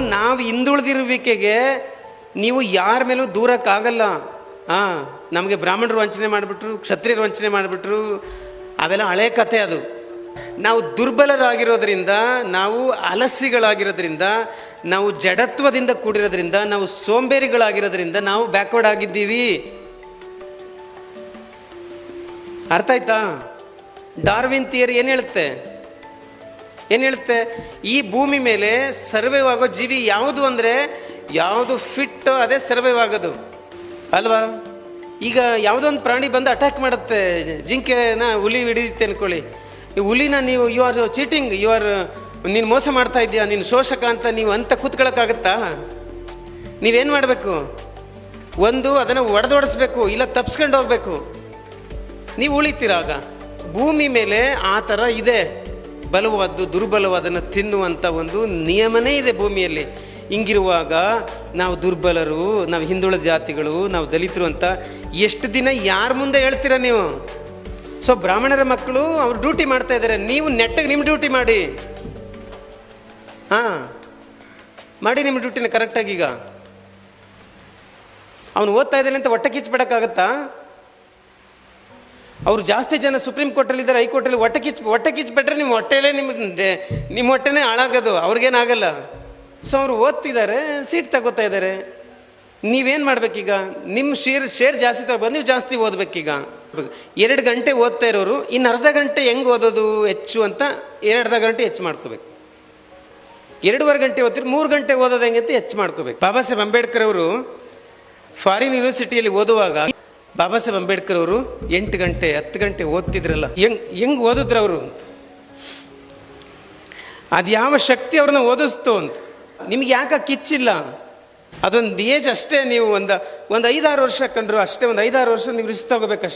ನಾವು ಹಿಂದುಳಿದಿರುವಿಕೆಗೆ ನೀವು ಯಾರ ಮೇಲೂ ದೂರಕ್ಕಾಗಲ್ಲ. ಹಾಂ ನಮಗೆ ಬ್ರಾಹ್ಮಣರು ವಂಚನೆ ಮಾಡಿಬಿಟ್ರು, ಕ್ಷತ್ರಿಯರು ವಂಚನೆ ಮಾಡಿಬಿಟ್ರು, ಅವೆಲ್ಲ ಹಳೆ ಕತೆ ಅದು. ನಾವು ದುರ್ಬಲರಾಗಿರೋದ್ರಿಂದ, ನಾವು ಅಲಸಿಗಳಾಗಿರೋದ್ರಿಂದ, ನಾವು ಜಡತ್ವದಿಂದ ಕೂಡಿರೋದ್ರಿಂದ, ನಾವು ಸೋಂಬೇರಿಗಳಾಗಿರೋದ್ರಿಂದ ನಾವು ಬ್ಯಾಕ್ವರ್ಡ್ ಆಗಿದ್ದೀವಿ. ಅರ್ಥ ಆಯ್ತಾ? ಡಾರ್ವಿನ್ ಥಿಯರಿ ಏನು ಹೇಳುತ್ತೆ? ಏನು ಹೇಳುತ್ತೆ? ಈ ಭೂಮಿ ಮೇಲೆ ಸರ್ವೈವ್ ಆಗೋ ಜೀವಿ ಯಾವುದು ಅಂದರೆ ಯಾವುದು ಫಿಟ್ ಅದೇ ಸರ್ವೈವ್ ಆಗೋದು. ಅಲ್ವಾ? ಈಗ ಯಾವುದೋ ಒಂದು ಪ್ರಾಣಿ ಬಂದು ಅಟ್ಯಾಕ್ ಮಾಡುತ್ತೆ. ಜಿಂಕೆನ ಹುಲಿ ಹಿಡಿಯುತ್ತೆ ಅನ್ಕೊಳ್ಳಿ. ಈ ಹುಲಿನ ನೀವು you are cheating you are ನೀನು ಮೋಸ ಮಾಡ್ತಾ ಇದೆಯಾ ನೀನು ಶೋಷಕ ಅಂತ ನೀವು ಅಂತ ಕೂತ್ಕೊಳ್ಳೋಕ್ಕಾಗತ್ತಾ ನೀವೇನು ಮಾಡಬೇಕು? ಒಂದು, ಅದನ್ನು ಒಡೆದೊಡಿಸ್ಬೇಕು, ಇಲ್ಲ ತಪ್ಸ್ಕೊಂಡು ಹೋಗ್ಬೇಕು. ನೀವು ಉಳಿತೀರ ಆಗ? ಭೂಮಿ ಮೇಲೆ ಆ ಥರ ಇದೆ. ಬಲವಾದ್ದು ದುರ್ಬಲವಾದನ್ನು ತಿನ್ನುವಂಥ ಒಂದು ನಿಯಮನೇ ಇದೆ ಭೂಮಿಯಲ್ಲಿ. ಹಿಂಗಿರುವಾಗ ನಾವು ದುರ್ಬಲರು, ನಾವು ಹಿಂದುಳಿದ ಜಾತಿಗಳು, ನಾವು ದಲಿತರು ಅಂತ ಎಷ್ಟು ದಿನ ಯಾರ ಮುಂದೆ ಹೇಳ್ತೀರ ನೀವು? ಸೊ, ಬ್ರಾಹ್ಮಣರ ಮಕ್ಕಳು ಅವ್ರು ಡ್ಯೂಟಿ ಮಾಡ್ತಾ ಇದ್ದಾರೆ ನೀವು ನೆಟ್ಟಗೆ ನಿಮ್ಮ ಡ್ಯೂಟಿ ಮಾಡಿ. ಹಾಂ, ಮಾಡಿ ನಿಮ್ಮ ಡ್ಯೂಟಿನ ಕರೆಕ್ಟಾಗಿ ಈಗ. ಅವನು ಓದ್ತಾ ಇದ್ದಾನೆ ಅಂತ ಹೊಟ್ಟೆ ಕಿಚ್ಬಿಡಕ್ಕಾಗತ್ತಾ ಅವ್ರು ಜಾಸ್ತಿ ಜನ ಸುಪ್ರೀಂ ಕೋರ್ಟಲ್ಲಿ ಇದ್ದಾರೆ ಹೈಕೋರ್ಟಲ್ಲಿ ಹೊಟ್ಟೆ ಕಿಚ್ ಹೊಟ್ಟೆ ಕಿಚ್ಬಿಟ್ರೆ ನಿಮ್ಮ ಹೊಟ್ಟೆಲೇ ನಿಮ್ಮ ನಿಮ್ಮ ಹೊಟ್ಟೆನೇ ಹಾಳಾಗೋದು ಅವ್ರಿಗೇನಾಗಲ್ಲ ಸೊ ಅವರು ಓದ್ತಿದ್ದಾರೆ, ಸೀಟ್ ತಗೋತಾ ಇದ್ದಾರೆ. ನೀವೇನು ಮಾಡ್ಬೇಕೀಗ? ನಿಮ್ಮ ಶೇರ್ ಶೇರ್ ಜಾಸ್ತಿ ತಗೊಬಂದು ನೀವು ಜಾಸ್ತಿ ಓದ್ಬೇಕೀಗ? ಎರಡು ಗಂಟೆ ಓದ್ತಾ ಇರೋರು ಇನ್ನು ಅರ್ಧ ಗಂಟೆ ಹೆಂಗೆ ಓದೋದು ಹೆಚ್ಚು ಅಂತ ಎರಡು ಗಂಟೆ ಹೆಚ್ಚು ಮಾಡ್ಕೋಬೇಕು. ಎರಡೂವರೆ ಗಂಟೆ ಓದ್ತಿರು ಮೂರು ಗಂಟೆ ಓದೋದು ಹೆಂಗೆ ಅಂತ ಹೆಚ್ಚು ಮಾಡ್ಕೋಬೇಕು. ಬಾಬಾ ಸಾಹೇಬ್ ಅಂಬೇಡ್ಕರ್ ಅವರು ಫಾರಿನ್ ಯೂನಿವರ್ಸಿಟಿಯಲ್ಲಿ ಓದುವಾಗ ಬಾಬಾ ಸಾಹೇಬ್ ಅಂಬೇಡ್ಕರ್ ಅವರು ಎಂಟು ಗಂಟೆ, ಹತ್ತು ಗಂಟೆ ಓದ್ತಿದ್ರಲ್ಲ, ಹೆಂಗ್ ಹೆಂಗ್ ಓದಿದ್ರು ಅವರು ಅಂತ? ಅದು ಯಾವ ಶಕ್ತಿ ಅವ್ರನ್ನ ಓದಿಸ್ತು ಅಂತ? ನಿಮ್ಗೆ ಯಾಕೆ ಕಿಚ್ಚಿಲ್ಲ? ಅದೊಂದು ಏಜ್ ಅಷ್ಟೇ ನೀವು ಒಂದು ಒಂದು ಐದಾರು ವರ್ಷ ಕಂಡ್ರು ಅಷ್ಟೇ, ಒಂದು ಐದಾರು ವರ್ಷ ನೀವು ರಿಸ್ಕ್ ತಗೋಬೇಕಷ್ಟೇ.